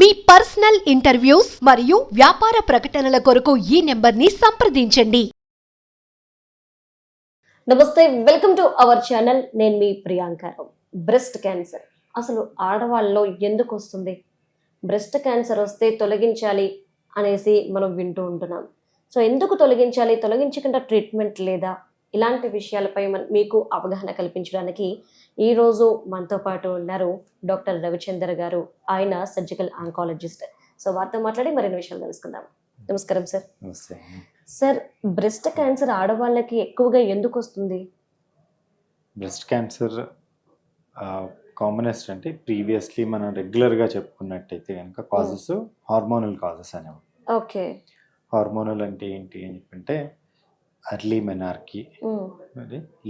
మీ personal interviews మరియు వ్యాపార ప్రకటనల కొరకు ఈ నెంబర్ని సంప్రదించండి. నమస్తే వెల్కమ్ టు అవర్ ఛానల్. నేను మీ ప్రియాంక బ్రెస్ట్ క్యాన్సర్. అసలు ఆడవాళ్ళలో ఎందుకు వస్తుంది? బ్రెస్ట్ క్యాన్సర్ వస్తే తొలగించాలి అనేసి మనం వింటూ ఉంటున్నాం. సో ఎందుకు తొలగించాలి? తొలగించకుండా ట్రీట్మెంట్ లేదా? ఇలాంటి విషయాలపై మీకు అవగాహన కల్పించడానికి ఈరోజు మనతో పాటు ఉన్నారు డాక్టర్ రవిచందర్ గారు. ఆయన సర్జికల్ ఆంకాలజిస్ట్. సో వారితో మాట్లాడి మరిన్ని విషయాలు తెలుసుకుందాం. నమస్కారం సార్. నమస్తే. సార్ బ్రెస్ట్ క్యాన్సర్ ఆడవాళ్ళకి ఎక్కువగా ఎందుకు వస్తుంది? బ్రెస్ట్ క్యాన్సర్ కామనెస్ట్ అంటే ప్రీవియస్లీ మనం రెగ్యులర్గా చెప్పుకున్నట్టయితే కనుక కాజెస్ హార్మోనల్ కాజెస్ అనేవి. ఓకే. హార్మోనల్ అంటే ఏంటి అని చెప్పంటే అర్లీ మెనార్కి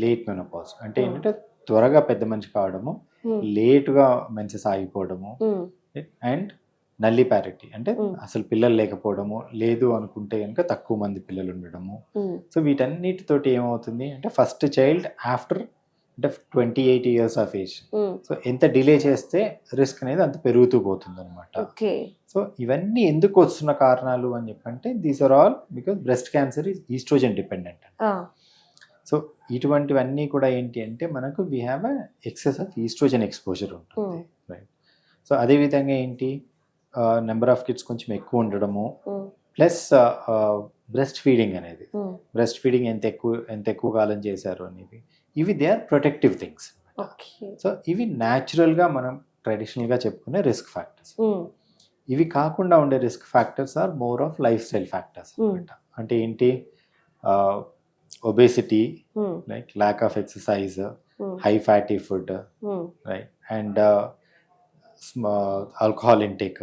లేట్ మెనోపాజ్ అంటే. ఏంటంటే త్వరగా పెద్ద మనిషి కావడము లేటుగా మెన్సెస్ ఆగిపోవడము అండ్ నల్లి ప్యారిటీ అంటే. అసలు పిల్లలు లేకపోవడము లేదు అనుకుంటే కనుక తక్కువ మంది పిల్లలు ఉండడము. సో వీటన్నిటితోటి ఏమవుతుంది అంటే ఫస్ట్ చైల్డ్ ఆఫ్టర్ అంటే twenty eight years of age. So ఎంత డిలే చేస్తే రిస్క్ అనేది అంత పెరుగుతూ పోతుంది అనమాట సో ఇవన్నీ ఎందుకు వస్తున్న కారణాలు అని చెప్పంటే these are all because breast cancer is oestrogen dependent so ఇటువంటివన్నీ కూడా ఏంటి అంటే మనకు we have excess of oestrogen exposure ఉంటుంది. రైట్ సో అదేవిధంగా ఏంటి? నెంబర్ ఆఫ్ కిడ్స్ కొంచెం ఎక్కువ ఉండడము. ప్లస్ బ్రెస్ట్ ఫీడింగ్ అనేది. బ్రెస్ట్ ఫీడింగ్ ఎంత ఎక్కువ ఎంత ఎక్కువ కాలం చేశారు అనేది. ఇవి they are protective things. Okay. So ఇవి న్యాచురల్గా మనం ట్రెడిషనల్గా చెప్పుకునే రిస్క్ ఫ్యాక్టర్స్. ఇవి కాకుండా ఉండే risk factors are more of lifestyle factors. అనమాట అంటే ఏంటి? Obesity like lack of exercise high fatty food right? And alcohol intake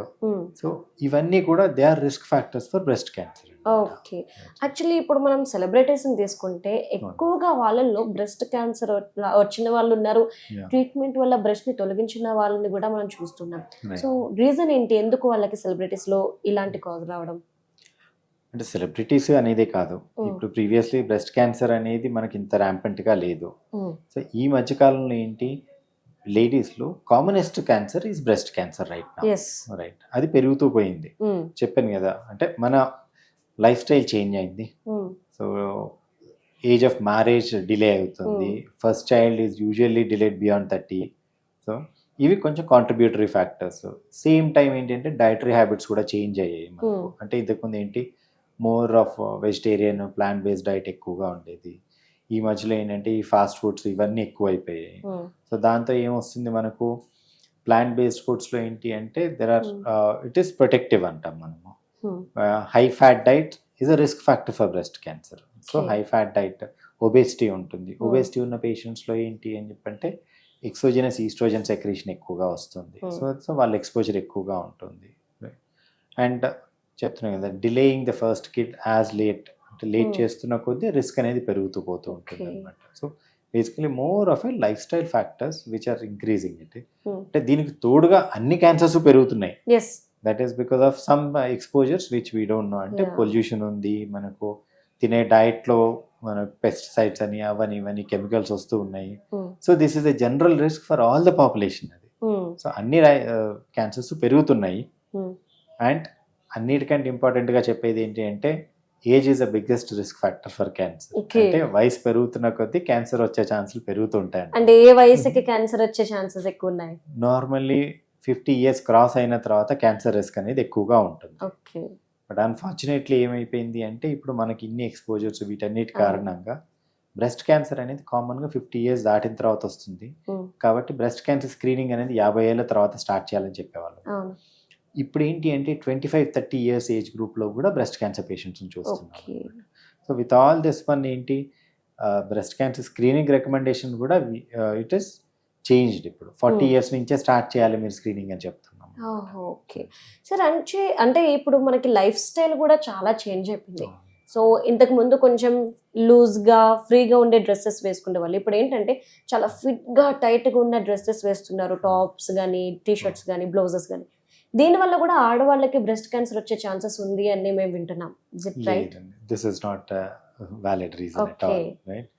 so ఇవన్నీ కూడా they are risk factors for breast cancer. Okay. Actually ఇప్పుడు మనం సెలబ్రిటీస్ తీసుకుంటే ఎక్కువగా వాళ్ళల్లో బ్రెస్ట్ క్యాన్సర్ వచ్చిన వాళ్ళు ఉన్నారు. ట్రీట్మెంట్ వల్ల బ్రెస్ట్ని తొలగించిన వాళ్ళని కూడా మనం చూస్తున్నాం. సో రీజన్ ఏంటి? ఎందుకు వాళ్ళకి సెలబ్రిటీస్లో ఇలాంటి కాజ్ రావడం? అంటే సెలబ్రిటీస్ అనేదే కాదు. ఇప్పుడు ప్రీవియస్లీ బ్రెస్ట్ క్యాన్సర్ అనేది మనకి ఇంత rampant గా లేదు. సో ఈ మధ్య కాలంలో ఏంటి? లేడీస్లో commonest cancer is breast cancer right right అది పెరుగుతూ పోయింది. చెప్పాను కదా. అంటే మన లైఫ్ స్టైల్ చేంజ్ అయింది so age of marriage delay అవుతుంది. First child is usually delayed beyond thirty so ఇవి కొంచెం కాంట్రిబ్యూటరీ ఫ్యాక్టర్స్ సేమ్ టైం ఏంటంటే డైటరీ హ్యాబిట్స్ కూడా చేంజ్ అయ్యాయి మనకు. Hmm. అంటే ఇంతకుముందు ఏంటి more of vegetarian plant based diet ఎక్కువగా ఉండేది. ఈ మధ్యలో ఏంటంటే ఈ ఫాస్ట్ ఫుడ్స్ ఇవన్నీ ఎక్కువ అయిపోయాయి సో దాంతో ఏమొస్తుంది మనకు? ప్లాంట్ బేస్డ్ ఫుడ్స్లో ఏంటి అంటే there are it is protective అంటాం మనము. High fat diet is a risk factor for breast cancer so. High fat diet obesity ఉంటుంది. Hmm. ఒబేసిటీ ఉన్న పేషెంట్స్లో ఏంటి అని చెప్పంటే ఎక్సోజనస్ ఈస్ట్రోజన్ సెక్రేషన్ ఎక్కువగా వస్తుంది. Hmm. సో సో వాళ్ళ ఎక్స్పోజర్ ఎక్కువగా ఉంటుంది. అండ్ చెప్తున్నాం కదా delaying the first kid as late అంటే లేట్ Hmm. చేస్తున్న కొద్దీ రిస్క్ అనేది పెరుగుతూ పోతూ ఉంటుంది. అనమాట so basically more of a lifestyle factors which are increasing it అంటే దీనికి తోడుగా అన్ని క్యాన్సర్స్ పెరుగుతున్నాయి. That is because of some exposures which we don't know అంటే. పొల్యూషన్ ఉంది మనకు తినే డైట్లో మనకు పెస్టిసైడ్స్ అని అవని ఇవని కెమికల్స్ వస్తూ ఉన్నాయి. So this is a general risk for all the population అది. సో అన్ని క్యాన్సర్స్ పెరుగుతున్నాయి. అండ్ అన్నిటికంటే ఇంపార్టెంట్గా చెప్పేది ఏంటి అంటే age is the biggest risk factor for cancer. అంటే వయసు పెరుగుతున్న కొద్దీ క్యాన్సర్ వచ్చే ఛాన్సులు పెరుగుతుంటాయి అంటే ఏ వయసుకి క్యాన్సర్ వచ్చే ఛాన్సెస్ ఎక్కువ ఉన్నాయి? నార్మల్లీ ఫిఫ్టీ ఇయర్స్ క్రాస్ అయిన తర్వాత క్యాన్సర్ రిస్క్ అనేది ఎక్కువగా ఉంటుంది. ఓకే. బట్ అన్ఫార్చునేట్లీ ఏమైపోయింది అంటే ఇప్పుడు మనకి ఇన్ని ఎక్స్పోజర్స్ వీటన్నిటి కారణంగా బ్రెస్ట్ క్యాన్సర్ అనేది కామన్గా ఫిఫ్టీ ఇయర్స్ దాటిన తర్వాత వస్తుంది. కాబట్టి బ్రెస్ట్ క్యాన్సర్ స్క్రీనింగ్ అనేది యాభై ఏళ్ళ తర్వాత స్టార్ట్ చేయాలని చెప్పేవాళ్ళం. ఇప్పుడు ఏంటి అంటే twenty five thirty years age గ్రూప్లో కూడా బ్రెస్ట్ క్యాన్సర్ పేషెంట్స్ని ఓకే. చూస్తున్నాం so with all this one ఏంటి బ్రెస్ట్ క్యాన్సర్ స్క్రీనింగ్ రికమెండేషన్ కూడా ఇట్ ఇస్ చేంజ్డ్ ఇప్పుడు. Forty Hmm. ఇయర్స్ నుంచే స్టార్ట్ చేయాలి మీరు స్క్రీనింగ్ అని చెప్తున్నాం ఓకే. సార్ అంటే అంటే ఇప్పుడు మనకి లైఫ్ స్టైల్ కూడా చాలా చేంజ్ అయిపోయింది. సో ఇంతకు ముందు కొంచెం లూజ్గా ఫ్రీగా ఉండే డ్రెస్సెస్ వేసుకునే వాళ్ళు. ఇప్పుడు ఏంటంటే చాలా ఫిట్గా టైట్గా ఉన్న డ్రెస్సెస్ వేస్తున్నారు. టాప్స్ కానీ టీ షర్ట్స్ కానీ బ్లౌజెస్ కానీ దీనివల్ల కూడా ఆడవాళ్ళకి బ్రెస్ట్ క్యాన్సర్ వచ్చే ఛాన్సెస్ ఉంది అని మేము వింటున్నాం. This is not valid reason. Right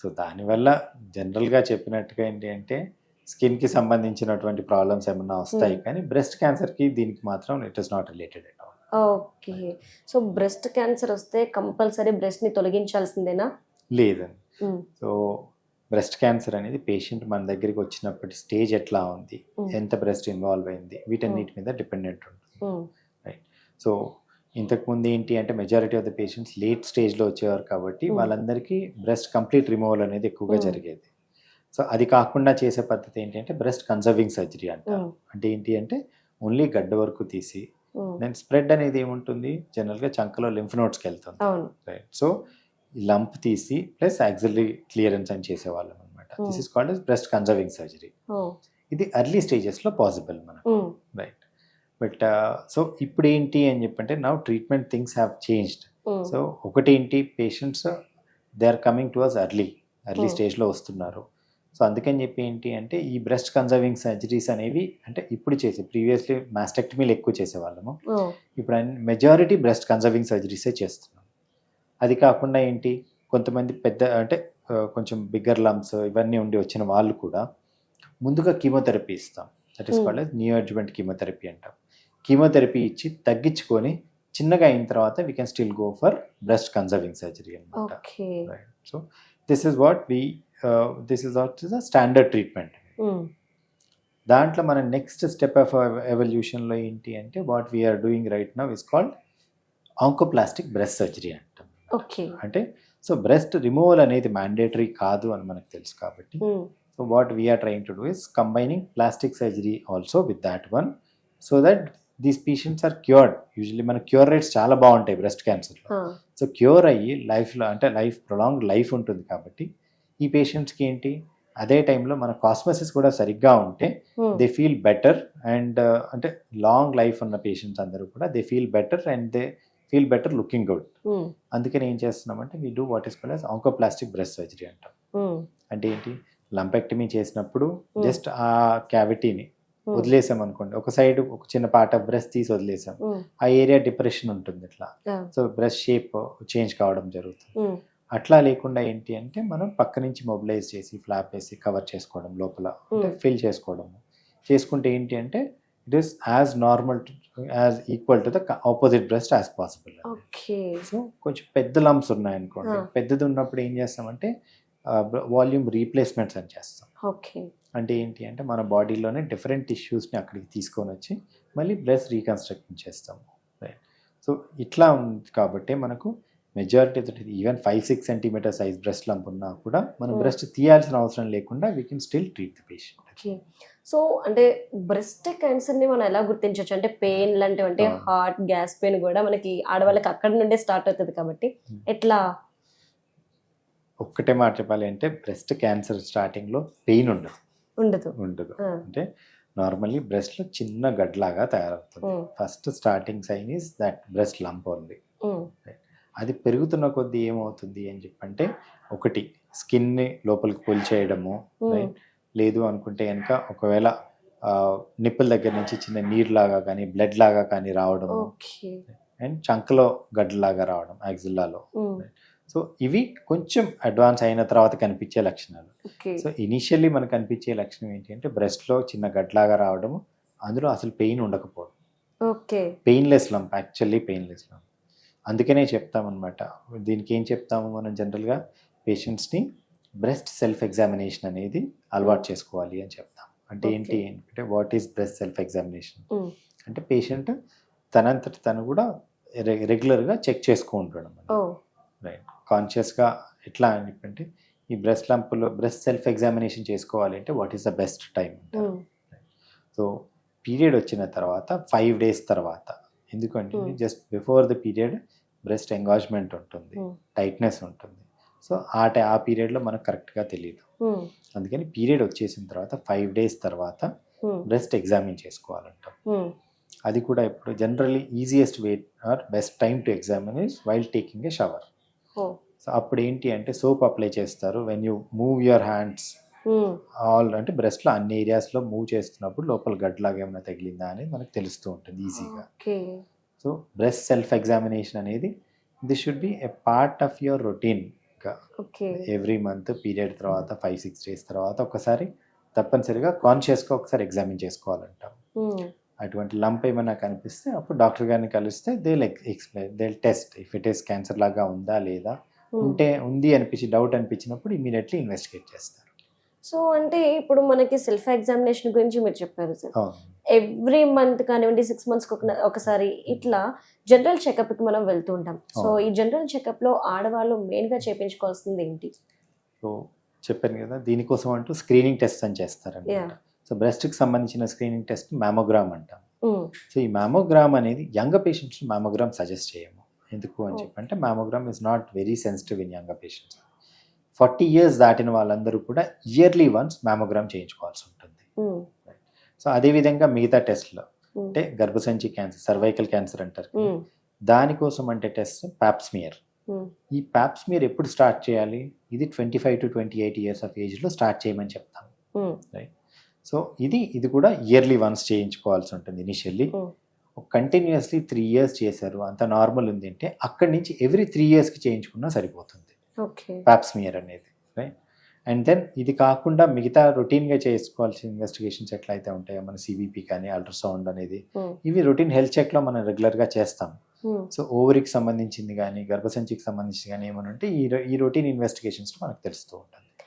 so దానివల్ల జనరల్గా చెప్పినట్టుగా ఏంటి అంటే స్కిన్కి సంబంధించినటువంటి ప్రాబ్లమ్స్ ఏమన్నా వస్తాయి Hmm. కానీ బ్రెస్ట్ క్యాన్సర్కి దీనికి మాత్రం it is not related at all. Okay. So breast cancer వస్తే కంపల్సరీ బ్రెస్ట్ని తొలగించాల్సిందేనా? లేదండి. ఉమ్, సో బ్రెస్ట్ క్యాన్సర్ అనేది పేషెంట్ మన దగ్గరికి వచ్చినప్పటి స్టేజ్ ఎట్లా ఉంది ఉమ్, ఎంత బ్రెస్ట్ ఇన్వాల్వ్ అయింది వీటన్నిటి మీద డిపెండెంట్ ఉంటుంది. ఉమ్, సో ఇంతకుముందు ఏంటి అంటే majority of the patients late స్టేజ్లో వచ్చేవారు కాబట్టి Hmm. వాళ్ళందరికీ బ్రెస్ట్ కంప్లీట్ రిమూవల్ అనేది ఎక్కువగా Hmm. జరిగేది. సో అది కాకుండా చేసే పద్ధతి ఏంటి అంటే బ్రెస్ట్ కన్సర్వింగ్ సర్జరీ అంటారు. ఉమ్, అంటే ఏంటి అంటే ఓన్లీ గడ్డ వరకు తీసి. దెన్ స్ప్రెడ్ అనేది ఏముంటుంది? జనరల్గా చంకలో లింఫ్ నోట్స్కి వెళ్తుంది. రైట్ సో లంప్ తీసి ప్లస్ యాక్సిలరీ క్లియరెన్స్ అని చేసేవాళ్ళం అనమాట Hmm. This is called breast conserving surgery ఇది ఎర్లీ స్టేజెస్లో పాసిబుల్ మనకు. బట్ సో ఇప్పుడు ఏంటి అని చెప్పంటే now treatment things have changed. Um, so ఒకటి ఏంటి patients they are coming to us early early Hmm. స్టేజ్లో వస్తున్నారు. సో అందుకని చెప్పి ఏంటి అంటే ఈ బ్రెస్ట్ కన్సర్వింగ్ సర్జరీస్ అనేవి అంటే ఇప్పుడు చేసే ప్రీవియస్లీ మాస్టెక్టమీలు ఎక్కువ చేసేవాళ్ళము. ఓ, ఇప్పుడు మెజారిటీ బ్రెస్ట్ కన్సర్వింగ్ సర్జరీసే చేస్తున్నాం. అది కాకుండా ఏంటి కొంతమంది పెద్ద అంటే కొంచెం బిగ్గర్ లమ్స్ ఇవన్నీ ఉండి వచ్చిన వాళ్ళు కూడా ముందుగా కీమోథెరపీ ఇస్తాం. That is Hmm. Called neo adjuvant chemotherapy అంటాం. కీమోథెరపీ ఇచ్చి తగ్గించుకొని చిన్నగా అయిన తర్వాత we can still go for breast conserving surgery అనమాట so this is what we this is what is standard treatment దాంట్లో మన నెక్స్ట్ స్టెప్ ఆఫ్ ఎవల్యూషన్లో ఏంటి అంటే what we are doing right now is called oncoplastic breast surgery అంటాం. Okay అంటే so breast removal అనేది mandatory కాదు అని మనకు తెలుసు కాబట్టి so what we are trying to do is combining plastic surgery also with that one so that these patients are cured. Usually మన cure rates చాలా బాగుంటాయి బ్రెస్ట్ క్యాన్సర్లో. సో క్యూర్ అయ్యి లైఫ్లో అంటే లైఫ్ ప్రొలాంగ్ లైఫ్ ఉంటుంది కాబట్టి ఈ పేషెంట్స్కి ఏంటి? అదే టైంలో మన కాస్మసిస్ కూడా సరిగ్గా ఉంటే దే ఫీల్ బెటర్ అండ్ అంటే లాంగ్ లైఫ్ ఉన్న పేషెంట్స్ అందరూ కూడా they feel better and they feel better looking good. అందుకని ఏం చేస్తున్నామంటే we do what is called as oncoplastic breast surgery అంటాం. అంటే ఏంటి? లంపెక్టమీ చేసినప్పుడు. జస్ట్ ఆ క్యావిటీని వదిలేసాం అనుకోండి. ఒక సైడ్ ఒక చిన్న పార్ట్ ఆఫ్ బ్రెస్ట్ తీసి వదిలేసాం. ఆ ఏరియా డిప్రెషన్ ఉంటుంది ఇట్లా. సో బ్రెస్ట్ షేప్ చేంజ్ కావడం జరుగుతుంది. అట్లా లేకుండా ఏంటి అంటే మనం పక్క నుంచి మొబిలైజ్ చేసి ఫ్లాప్ వేసి కవర్ చేసుకోవడం లోపల అంటే. ఫిల్ చేసుకోవడం. చేసుకుంటే ఏంటి అంటే it is as normal as equal to the opposite breast as possible okay. So కొంచెం పెద్ద లంప్స్ ఉన్నాయనుకోండి. పెద్దది ఉన్నప్పుడు ఏం చేస్తామంటే వాల్యూమ్ రీప్లేస్మెంట్స్ అని చేస్తాం. ఓకే. అంటే ఏంటి అంటే మన బాడీలోనే డిఫరెంట్ టిష్యూస్ని అక్కడికి తీసుకొని వచ్చి మళ్ళీ బ్రెస్ట్ రీకన్స్ట్రక్షన్ చేస్తాము. రైట్ సో ఇట్లా ఉంది కాబట్టి మనకు majority even five six centimeter size breast lump ఉన్నా కూడా మనం Hmm. బ్రెస్ట్ తీయాల్సిన అవసరం లేకుండా we can still treat the patient okay so అంటే బ్రెస్ట్ క్యాన్సర్ని మనం ఎలా గుర్తించవచ్చు అంటే పెయిన్ లాంటివి అంటే. హార్ట్ గ్యాస్ పెయిన్ కూడా మనకి ఆడవాళ్ళకి అక్కడ నుండే స్టార్ట్ అవుతుంది కాబట్టి Hmm. ఎట్లా? ఒక్కటే మాట చెప్పాలి అంటే బ్రెస్ట్ క్యాన్సర్ స్టార్టింగ్లో పెయిన్ ఉండదు. ఉండదు. ఉండదు. అంటే నార్మల్లీ బ్రెస్ట్లో చిన్న గడ్లాగా తయారవుతుంది. First starting sign is that breast lump um, అది పెరుగుతున్న కొద్దీ ఏమవుతుంది అని చెప్పంటే ఒకటి స్కిన్ని లోపలికి పుల్ చేయడము లేదు అనుకుంటే కనుక ఒకవేళ నిప్పుల దగ్గర నుంచి చిన్న నీరులాగా కానీ బ్లడ్ లాగా కానీ రావడము. ఓకే. అండ్ చంకలో గడ్డలాగా రావడం యాక్సిల్లాలో సో ఇవి కొంచెం అడ్వాన్స్ అయిన తర్వాత కనిపించే లక్షణాలు. సో ఇనీషియల్లీ మనకు కనిపించే లక్షణం ఏంటి అంటే బ్రెస్ట్లో చిన్న గడ్డలాగా రావడము అందులో అసలు పెయిన్ ఉండకపోవడం. Okay. Painless lump actually painless lump. అందుకనే చెప్తామన్నమాట. దీనికి ఏం చెప్తాము మనం జనరల్గా? పేషెంట్స్ని బ్రెస్ట్ సెల్ఫ్ ఎగ్జామినేషన్ అనేది అలవాటు చేసుకోవాలి అని చెప్తాం. అంటే. ఏంటి అంటే what is breast self examination అంటే పేషెంట్ తనంతట తను కూడా రెగ్యులర్గా చెక్ చేసుకుంటాడు రైట్ కాన్షియస్గా ఎట్లా అని చెప్పంటే ఈ బ్రెస్ట్ లంప్లో బ్రెస్ట్ సెల్ఫ్ ఎగ్జామినేషన్ చేసుకోవాలి అంటే what is the best time so period వచ్చిన తర్వాత ఫైవ్ డేస్ తర్వాత ఎందుకంటే. Just before the period breast engagement ఉంటుంది. టైట్నెస్ ఉంటుంది. సో ఆ టై ఆ పీరియడ్లో మనకు కరెక్ట్గా తెలియదు అందుకని పీరియడ్ వచ్చేసిన తర్వాత ఫైవ్ డేస్ తర్వాత బ్రెస్ట్ ఎగ్జామిన్ చేసుకోవాలంటాం. అది కూడా ఇప్పుడు generally easiest way or best time to examine is while taking a shower so అప్పుడు ఏంటి అంటే సోప్ అప్లై చేస్తారు. When you move your hands all అంటే బ్రెస్ట్లో అన్ని ఏరియాస్లో మూవ్ చేస్తున్నప్పుడు లోపల గడ్లాగా ఏమైనా తగిలిందా అనేది మనకు తెలుస్తూ ఉంటుంది ఈజీగా సో బ్రెస్ట్ సెల్ఫ్ ఎగ్జామినేషన్ అనేది this should be a part of your routine okay. Every month period తర్వాత ఫైవ్ సిక్స్ డేస్ తర్వాత ఒకసారి తప్పనిసరిగా కాన్షియస్గా ఒకసారి ఎగ్జామిన్ చేసుకోవాలంటాం. ఉమ్, అటువంటి లంప్ ఏమైనా కనిపిస్తే అప్పుడు డాక్టర్ గారిని కలిస్తే they explain they test if it is cancer లాగా ఉందా లేదా ఉమ్. ఉంటే ఉంది అనిపించి డౌట్ అనిపించినప్పుడు ఇమీడియట్లీ ఇన్వెస్టిగేట్ చేస్తారు సో అంటే ఇప్పుడు మనకి సెల్ఫ్ ఎగ్జామినేషన్ గురించి మీరు చెప్పారు సార్ ఎవ్రీ మంత్ కానివ్వండి సిక్స్ మంత్స్ ఒకసారి ఇట్లా జనరల్ చెకప్కి మనం వెళ్తూ ఉంటాం సో. ఈ జనరల్ చెకప్లో ఆడవాళ్ళు మెయిన్గా చేయించుకోవాల్సింది ఏంటి సో చెప్పాను కదా దీనికోసం అంటూ స్క్రీనింగ్ టెస్ట్ అని Yeah. సో బ్రెస్ట్కి సంబంధించిన స్క్రీనింగ్ టెస్ట్ మ్యామోగ్రామ్ అంటాం. సో ఈ మ్యామోగ్రామ్ అనేది యంగ్ పేషెంట్స్ మ్యామోగ్రామ్ సజెస్ట్ చేయము. ఎందుకు అని. చెప్పంటే mammogram is not very sensitive in young patients. Forty years దాటిన వాళ్ళందరూ కూడా ఇయర్లీ వన్స్ మ్యామోగ్రామ్ చేయించుకోవాల్సి ఉంటుంది. సో అదేవిధంగా మిగతా టెస్ట్లో అంటే గర్భసంచి క్యాన్సర్ సర్వైకల్ క్యాన్సర్ అంటారు దానికోసం అంటే టెస్ట్ ప్యాప్స్మియర్ ఈ ప్యాప్స్మియర్ ఎప్పుడు స్టార్ట్ చేయాలి? ఇది twenty five to twenty eight years of ఏజ్లో స్టార్ట్ చేయమని చెప్తాం. ఉమ్, సో ఇది ఇది కూడా ఇయర్లీ వన్స్ చేయించుకోవాల్సి ఉంటుంది ఇనిషియల్లీ. కంటిన్యూస్లీ త్రీ ఇయర్స్ చేశారు. అంత నార్మల్ ఉంది అంటే అక్కడి నుంచి ఎవ్రీ త్రీ ఇయర్స్కి చేయించుకున్నా సరిపోతుంది. ఓకే. ప్యాప్స్మియర్ అనేది రైట్ అండ్ దెన్ ఇది కాకుండా మిగతా రొటీన్గా చేసుకోవాల్సిన ఇన్వెస్టిగేషన్స్ ఎట్లయితే ఉంటాయో మన సిబిపి కానీ అల్ట్రాసౌండ్ అనేది ఇవి రొటీన్ హెల్త్ చెక్లో మనం రెగ్యులర్గా చేస్తాం. సో ఓవరీకి సంబంధించింది కానీ గర్భసంచికి సంబంధించింది కానీ ఏమైనా ఉంటే ఈ ఈ రొటీన్ ఇన్వెస్టిగేషన్స్లో మనకు తెలుస్తూ ఉంటుంది